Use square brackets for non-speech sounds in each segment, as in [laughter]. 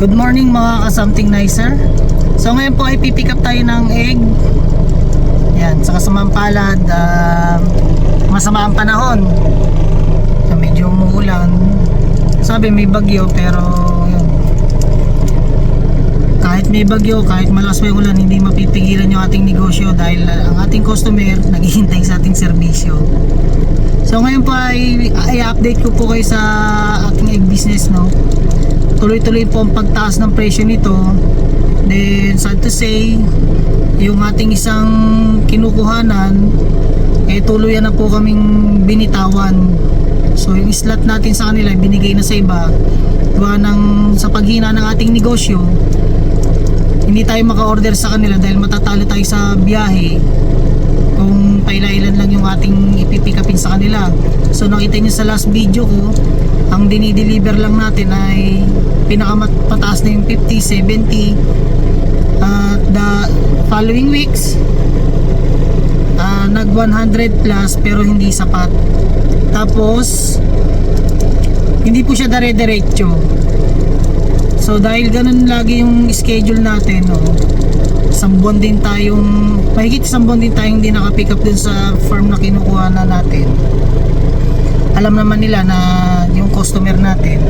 Good morning mga ka-something nicer. So ngayon po ay pipick up tayo ng egg. Yan, sa kasamang palad, ah, masama ang panahon. So, medyo umuulan. Sabi may bagyo pero yun. Kahit may bagyo, kahit malakas may ulan, hindi mapipigilan yung ating negosyo dahil ah, ang ating customer [laughs] naghihintay sa ating serbisyo. So ngayon po ay i-update ko po kayo sa ating egg business no. Tuloy-tuloy po ang pagtaas ng presyo nito. Then sad to say, yung ating isang kinukuhanan eh tuluyan na po kaming binitawan. So yung slot natin sa kanila binigay na sa iba. Gawa ng sa paghina ng ating negosyo, hindi tayo maka-order sa kanila dahil matatalo tayo sa biyahe kung pailailan lang yung ating ipipick upin sa kanila. So nakita nyo sa last video ko, ang dinideliver lang natin ay pinakamataas na yung 50, 70. At the following weeks, ah, nag 100 plus pero hindi sapat. Tapos, hindi po siya dare-derecho. So dahil ganun lagi yung schedule natin, no, isang buwan din tayong mahigit isang buwan din tayong hindi nakapick up dun sa farm na kinukuha na natin alam naman nila na yung customer natin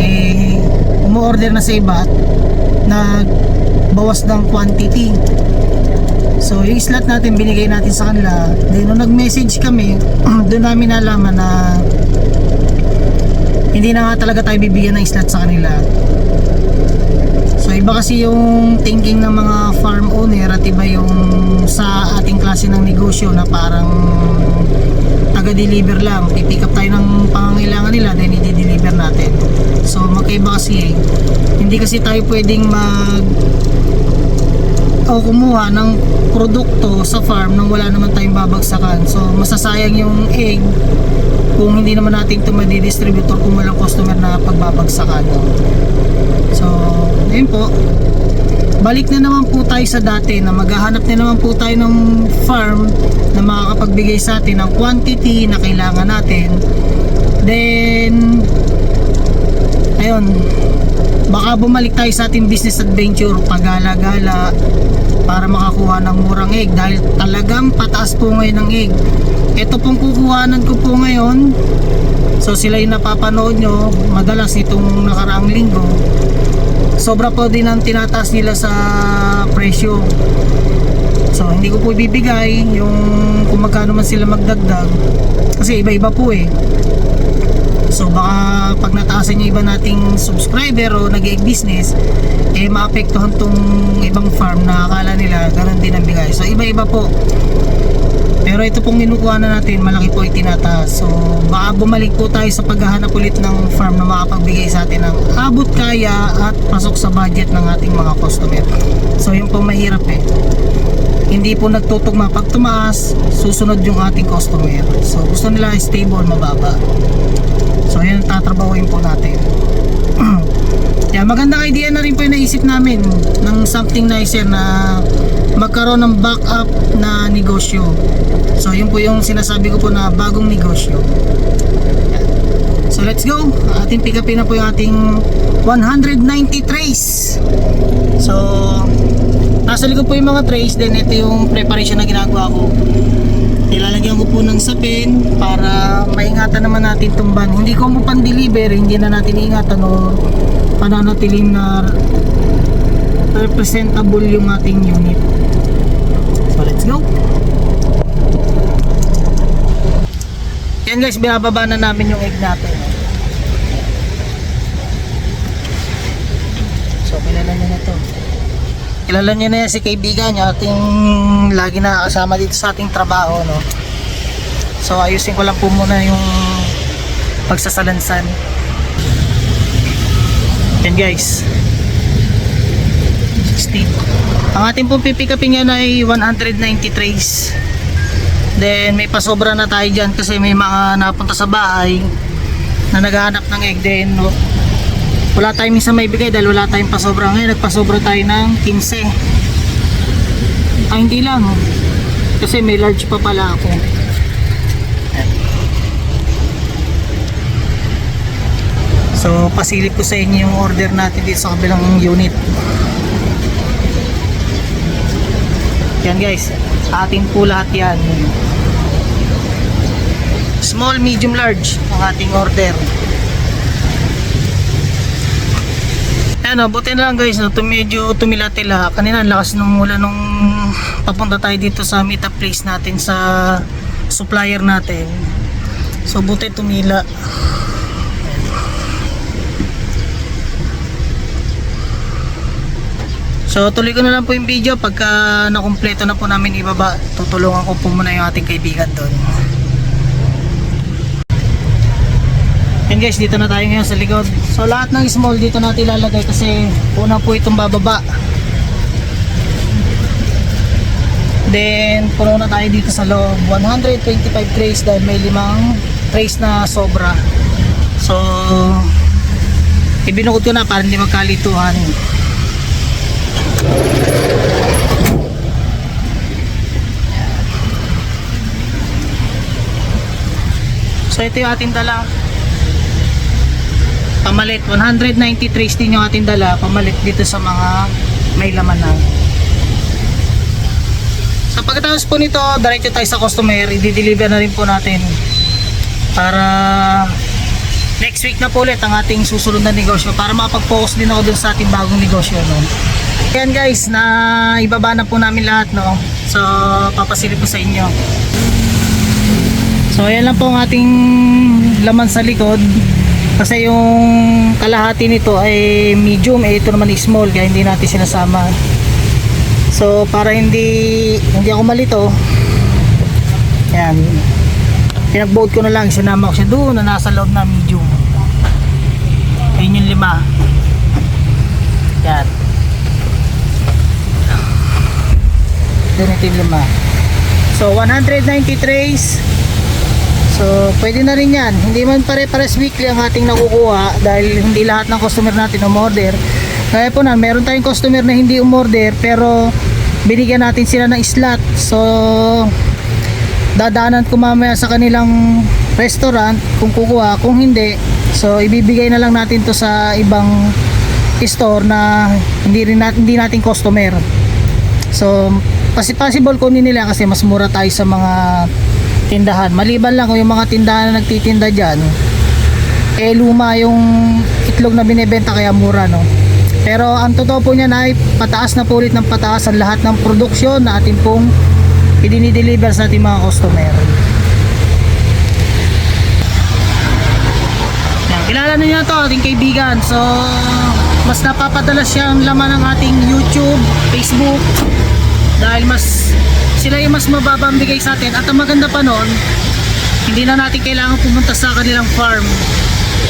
eh umu-order na sa iba at nagbawas ng quantity. So yung slot natin binigay natin sa kanila. Then nung nag-message kami [clears throat] doon namin nalaman na hindi na nga talaga tayo bibigyan ng slot sa kanila So iba kasi yung thinking ng mga farm owner at iba yung sa ating klase ng negosyo na parang taga-deliver lang. Pipick up tayo ng pangangailangan nila then i-deliver natin. So magkaiba kasi eh. Hindi kasi tayo pwedeng mag o kumuha ng produkto sa farm nang wala naman tayong babagsakan. So masasayang yung egg kung hindi naman natin ito madidistribute or kung walang customer na pagbabagsakan. So, ayun po. Balik na naman po tayo sa dati na maghahanap na naman po tayo ng farm na makakapagbigay sa atin ng quantity na kailangan natin. Then, ayun, baka bumalik tayo sa ating business adventure, pagala-gala, para makakuha ng murang egg dahil talagang pataas po ngayon ng egg. Ito pong kukuhanan ko po ngayon, so sila yung napapanood nyo, madalas itong nakaraang linggo, sobra po din ang tinataas nila sa presyo. So hindi ko po ibibigay yung kung magkano man sila magdagdag kasi iba-iba po eh. So baka pag nataasan yung iba nating subscriber o nag business eh maapektuhan tong ibang farm na akala nila ganun din ang bigay. So iba-iba po. Pero ito pong kinukuha na natin, malaki po itinataas. So, baka bumalik po tayo sa paghahanap ulit ng farm na makapagbigay sa atin ng abot kaya at pasok sa budget ng ating mga customer. So, yun po mahirap eh. Hindi po nagtutugma. Pag tumaas, susunod yung ating customer. So, gusto nila stable, mababa. So, yun ang tatrabahuin po natin. [clears throat] Yeah, magandang idea na rin po yung naisip namin ng something nicer na magkaroon ng backup na negosyo. So yun po yung sinasabi ko po na bagong negosyo. So let's go. Ating pick upin na po yung ating 190 trays. So nasa likod po yung mga trays then ito yung preparation na ginagawa ko. Nilalagyan ko po ng sapin para maingatan naman natin tumban. Hindi ko mo pan-deliver, hindi na natin ingatan o pananatiling na representable yung ating unit. Let's go. Yan guys, binababa na namin yung egg natin. So kilala nyo na to. Kilala nyo na yan si kaibigan nyo, ating lagi na kasama dito sa ating trabaho. No? So ayusin ko lang po muna yung pagsasalansan. Yan guys. 16. Ang ating pong pipikapin yan ay 190 trays. Then may pasobra na tayo dyan kasi may mga napunta sa bahay na naghahanap ng egg. Then no, wala tayong minsan may bigay dahil wala tayong pasobra. Ngayon nagpasobra tayo ng 15. Ay hindi lang. Kasi may large pa pala ako. So, pasilip ko sa inyo yung order natin dito sa kabilang unit. Yan guys, atin po lahat yan. Small, medium, large ang ating order. Ano, buti na lang guys, no, tum medyo tumila-tila. Kanina, ang lakas nung ulan nung papunta tayo dito sa meetup place natin sa supplier natin. So, buti tumila. So tuloy ko na lang po yung video. Pagka nakumpleto na po namin ibaba. Tutulungan ko po muna yung ating kaibigan doon. Yan guys. Dito na tayo ngayon sa likod. So lahat ng small dito natin ilalagay kasi una po itong bababa. Then puno na tayo dito sa loob. 125 trays dahil may limang trays na sobra. So ibinukod ko na para hindi magkalituhan So ito yung ating dala. Pamalit. 190 trays din yung ating dala. Pamalit dito sa mga may laman na. Sa pagkatapos po nito Diretso tayo sa customer. I-deliver na rin po natin Para Next week na po ulit ang ating susunod na negosyo para makapag-focus din ako dun sa ating bagong negosyo no. Yan guys, na ibaba na po namin lahat no. So papasilip ko sa inyo. So ayan lang po ang ating laman sa likod. Kasi yung kalahati nito ay medium, eh ito naman small kaya hindi natin sinasama. So para hindi hindi ako malito. Yan. Pinag-boat ko na lang, sinama ko siya doon na nasa loob na medium. Ayun yung lima. Yan. Yung lima. So 190 trays. So pwede na rin yan. Hindi man pare-pares weekly ang ating nakukuha dahil hindi lahat ng customer natin umorder. Kaya po na, meron tayong customer na hindi umorder pero binigyan natin sila ng slot. So dadaanan ko mamaya sa kanilang restaurant kung kukuha kung hindi so ibibigay na lang natin to sa ibang store na hindi rin natin, hindi natin customer so kasi possible kunin nila kasi mas mura tayo sa mga tindahan maliban lang kung yung mga tindahan na nagtitinda dyan eh luma yung itlog na binebenta kaya mura no pero ang totoo po niyan ay pataas na po ng pataas ang lahat ng produksyon na ating pong i-deliver sa ating mga customer. Yan, kilala niyo na to ating kaibigan. So, mas napapadala siyang laman ng ating YouTube, Facebook dahil mas sila yung mas mababa bigay sa atin. At ang maganda pa noon hindi na natin kailangan pumunta sa kanilang farm.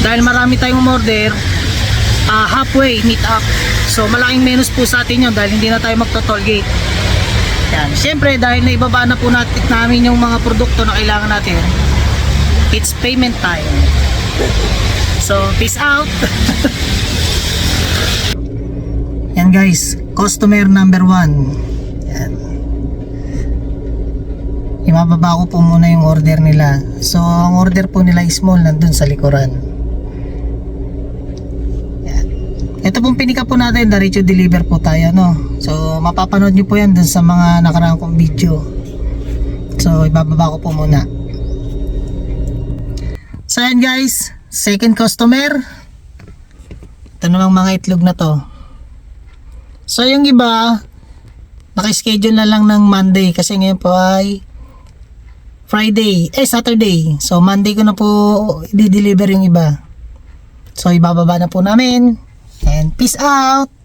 Dahil marami tayong order uh, ah, halfway meet up. So malaking minus po sa atin yun dahil hindi na tayo magto toll gate syempre dahil naibaba na po natin namin yung mga produkto na kailangan natin it's payment time. So peace out. [laughs] Yan guys. Customer number 1 Ayan. Ibababa ko po muna yung order nila. So, ang order po nila is small nandun sa likuran. Ayan. Ito pong pinika po natin, diretso deliver po tayo, no? So, mapapanood nyo po yan dun sa mga nakaraang kong video. So, ibababa ko po muna. So, ayan guys. Second customer. Ito namang mga itlog na to. So, yung iba, nakaschedule na lang ng Monday kasi ngayon po ay Friday, eh Saturday. So, Monday ko na po i-deliver yung iba. So, ibababa na po namin. And peace out!